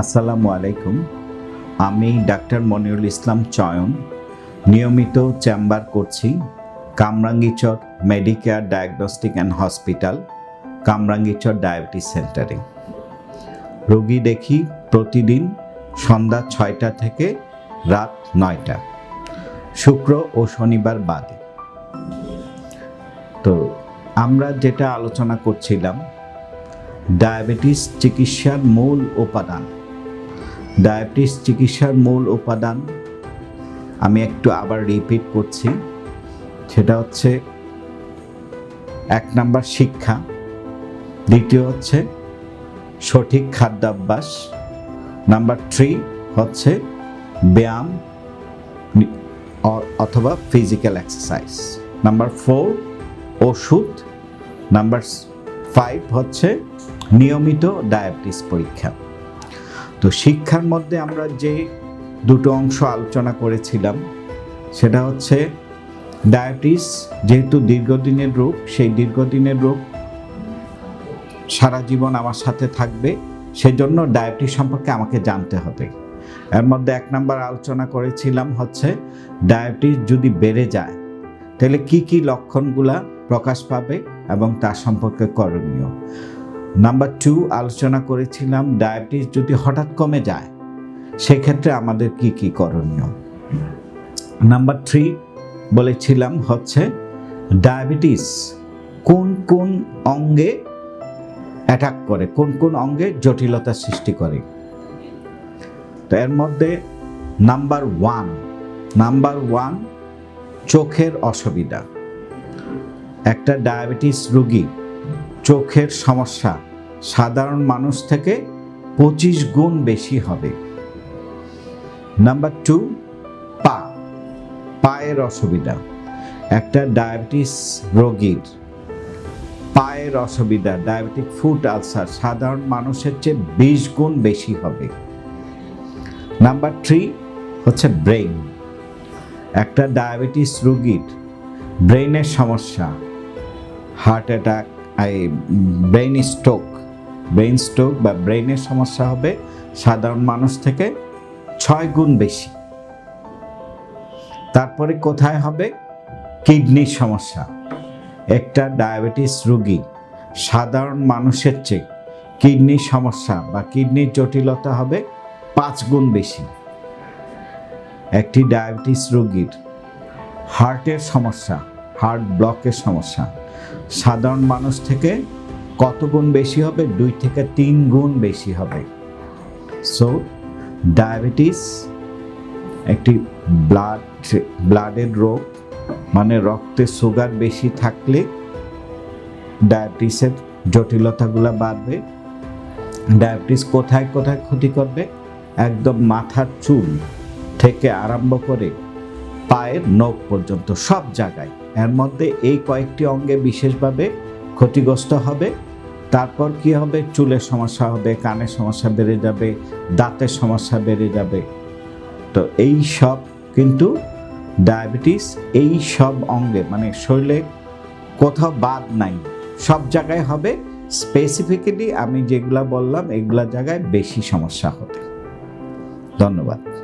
আসসালামু আলাইকুম। আমি ডাক্তার মনিরুল ইসলাম চয়ন। নিয়মিত চেম্বার করছি, Kamrangirchar Medicare diagnostic and hospital, Kamrangirchar diabetes সেন্টারে। রোগী দেখি প্রতিদিন সন্ধ্যা ছয়টা থেকে রাত নয়টা, শুক্র ও শনিবার বাদে। তো আমরা যেটা আলোচনা করছিলাম, ডায়াবেটিস চিকিৎসার মূল উপাদান। ডায়াবেটিস চিকিৎসার মূল উপাদান। আমি একটু আবার রিপিট করছি। সেটা হচ্ছে এক নাম্বার শিক্ষা, দ্বিতীয় হচ্ছে সঠিক খাদ্যাভ্যাস, নাম্বার থ্রি হচ্ছে ব্যায়াম অথবা ফিজিক্যাল এক্সারসাইজ নাম্বার ফোর ওষুধ, নাম্বার ফাইভ হচ্ছে নিয়মিত ডায়াবেটিস পরীক্ষা। তো শিক্ষার মধ্যে আমরা যে দুটো অংশ আলোচনা করেছিলাম, সেটা হচ্ছে ডায়াবেটিস যেহেতু দীর্ঘদিনের রোগ, সেই দীর্ঘদিনের রোগ সারা জীবন আমার সাথে থাকবে, সেজন্য ডায়াবেটিস সম্পর্কে আমাকে জানতে হবে। এর মধ্যে এক নাম্বার আলোচনা করেছিলাম হচ্ছে ডায়াবেটিস যদি বেড়ে যায়, তাহলে কি কি লক্ষণগুলা প্রকাশ পাবে এবং তার সম্পর্কে করণীয়? নাম্বার টু আলোচনা করেছিলাম ডায়াবেটিস যদি হঠাৎ কমে যায়, সেক্ষেত্রে আমাদের কি কি করণীয়? নাম্বার থ্রি বলেছিলাম হচ্ছে ডায়াবেটিস কোন কোন অঙ্গে অ্যাটাক করে, কোন কোন অঙ্গে জটিলতা সৃষ্টি করে? তো এর মধ্যে নাম্বার ওয়ান নাম্বার ওয়ান চোখের অসুবিধা। একটা ডায়াবেটিস রোগী চোখের সমস্যা। সাধারণ মানুষ থেকে পঁচিশ গুণ বেশি হবে। নাম্বার টু পা। পায়ের অসুবিধা। একটা ডায়াবেটিস রোগীর পায়ের অসুবিধা, ডায়াবেটিক ফুট আলসার সাধারণ মানুষের চেয়ে বিশ গুণ বেশি হবে। নাম্বার থ্রি হচ্ছে ব্রেইন। একটা ডায়াবেটিস রোগীর ব্রেইনের সমস্যা, heart attack brain stroke brain stroke বা ব্রেইনের সমস্যা হবে সাধারণ মানুষ থেকে ছয় গুণ বেশি। তারপরে কোথায় হবে? কিডনির সমস্যা। একটা ডায়াবেটিস রোগী সাধারণ মানুষের চেয়ে কিডনির সমস্যা বা কিডনির জটিলতা হবে পাঁচ গুণ বেশি। একটি ডায়াবেটিস রোগীর হার্টের সমস্যা হার্ট ব্লকের সমস্যা। সাধারণ মানুষ থেকে কত গুণ বেশি হবে? দুই থেকে তিন গুণ বেশি হবে। সো ডায়াবেটিস একটি ব্লাড ব্লাডের রোগ মানে রক্তে সুগার বেশি থাকলে ডায়াবেটিসের জটিলতাগুলো বাড়বে। ডায়াবেটিস কোথায় কোথায় ক্ষতি করবে? একদম মাথার চুল থেকে আরম্ভ করে পায়ের নখ পর্যন্ত, সব জায়গায়। এর মধ্যে এই কয়েকটি অঙ্গে বিশেষভাবে ক্ষতিগ্রস্ত হবে। তারপর কি হবে? চুলের সমস্যা হবে, কানের সমস্যা বেড়ে যাবে, দাঁতের সমস্যা বেড়ে যাবে। তো এই সব কিন্তু ডায়াবেটিস, এই সব অঙ্গে মানে শরীরে কোথাও বাদ নাই। সব জায়গায় হবে। স্পেসিফিক্যালি আমি যেগুলা বললাম, এগুলা জায়গায় বেশি সমস্যা হবে। ধন্যবাদ।